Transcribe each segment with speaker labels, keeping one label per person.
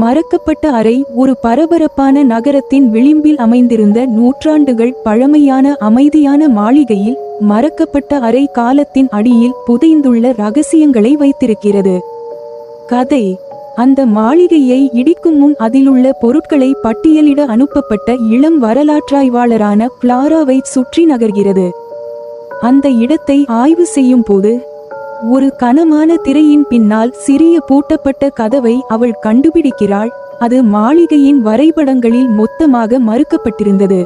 Speaker 1: மறக்கப்பட்ட அறை ஒரு பரபரப்பான நகரத்தின் விளிம்பில் அமைந்திருந்த நூற்றாண்டுகள் பழமையான அமைதியான மாளிகையில் மறக்கப்பட்ட அறை காலத்தின் அடியில் புதைந்துள்ள ரகசியங்களை வைத்திருக்கிறது. கதை. அந்த மாளிகையை இடிக்கும் முன் அதிலுள்ள பொருட்களை பட்டியலிட அனுப்பப்பட்ட இளம் வரலாற்றாய்வாளரான பிளாராவை சுற்றி நகர்கிறது. அந்த இடத்தை ஆய்வு செய்யும் போது ஒரு கனமான திரையின் பின்னால் சிறிய பூட்டப்பட்ட கதவை அவள் கண்டுபிடிக்கிறாள். அது மாளிகையின் வரைபடங்களில் மொத்தமாக மறுக்கப்பட்டிருந்தது.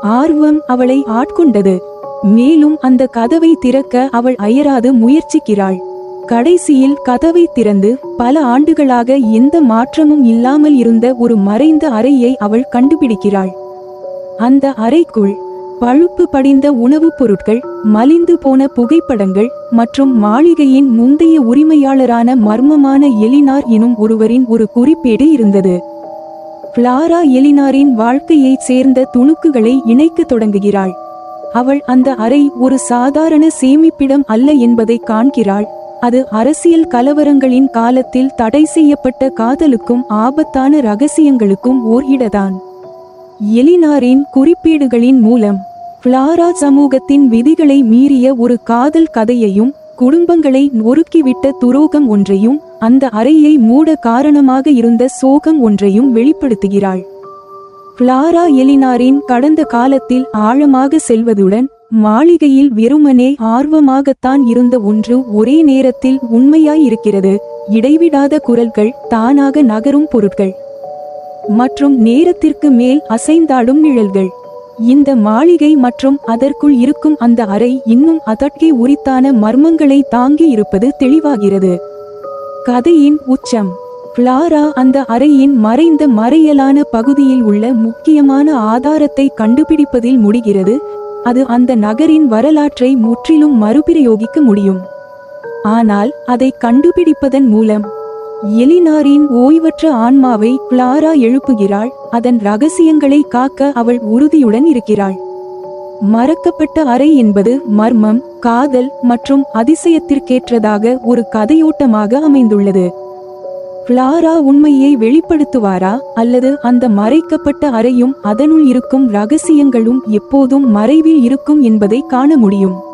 Speaker 1: ஆர்வம் அவளை ஆட்கொண்டது. மேலும் அந்த கதவை திறக்க அவள் அயராது முயற்சிக்கிறாள். கடைசியில் கதவை திறந்து பல ஆண்டுகளாக எந்த மாற்றமும் இல்லாமல் இருந்த ஒரு மறைந்த அறையை அவள் கண்டுபிடிக்கிறாள். அந்த அறைக்குள் பழுப்பு படிந்த உணவுப் பொருட்கள் மலிந்து போன புகைப்படங்கள் மற்றும் மாளிகையின் முந்தைய உரிமையாளரான மர்மமான எலினார் எனும் ஒருவரின் ஒரு குறிப்பேடு இருந்தது. பிளாரா எலினாரின் வாழ்க்கையைச் சேர்ந்த துணுக்குகளை இணைக்கத் தொடங்குகிறாள். அவள் அந்த அறை ஒரு சாதாரண சேமிப்பிடம் அல்ல என்பதை காண்கிறாள். அது அரசியல் கலவரங்களின் காலத்தில் தடை செய்யப்பட்ட காதலுக்கும் ஆபத்தான ரகசியங்களுக்கும் ஓர் இடதான். எலினாரின் குறிப்பீடுகளின் மூலம் பிளாரா சமூகத்தின் விதிகளை மீறிய ஒரு காதல் கதையையும் குடும்பங்களை நொறுக்கிவிட்ட துரோகம் ஒன்றையும் அந்த அறையை மூட காரணமாக இருந்த சோகம் ஒன்றையும் வெளிப்படுத்துகிறாள். பிளாரா எலினாரின் கடந்த காலத்தில் ஆழமாக செல்வதுடன் மாளிகையில் வெறுமனே ஆர்வமாகத்தான் இருந்த ஒன்று ஒரே நேரத்தில் உண்மையாயிருக்கிறது இடைவிடாத குரல்கள் தானாக நகரும் பொருட்கள். மற்றும் நேரத்திற்கு மேல் அசைந்தாடும் நிழல்கள். இந்த மாளிகை மற்றும் அதற்குள் இருக்கும் அந்த அறை இன்னும் அதற்கே உரித்தான மர்மங்களை தாங்கி இருப்பது தெளிவாகிறது. கதையின் உச்சம். கிளாரா அந்த அறையின் மறைந்த மறையலான பகுதியில் உள்ள முக்கியமான ஆதாரத்தை கண்டுபிடிப்பதில் முடிகிறது. அது அந்த நகரின் வரலாற்றை முற்றிலும் மறுபிரயோகிக்க முடியும். ஆனால் அதை கண்டுபிடிப்பதன் மூலம் எலினாரின் ஓய்வற்ற ஆன்மாவை கிளாரா எழுப்புகிறாள். அதன் ரகசியங்களை காக்க அவள் உறுதியுடன் இருக்கிறாள். மறக்கப்பட்ட அறை என்பது மர்மம் காதல் மற்றும் அதிசயத்திற்கேற்றதாக ஒரு கதையோட்டமாக அமைந்துள்ளது. கிளாரா உண்மையை வெளிப்படுத்துவாரா? அல்லது அந்த மறைக்கப்பட்ட அறையும் அதனுள் இருக்கும் ரகசியங்களும் எப்போதும் மறைவில் இருக்கும் என்பதை காண முடியும்.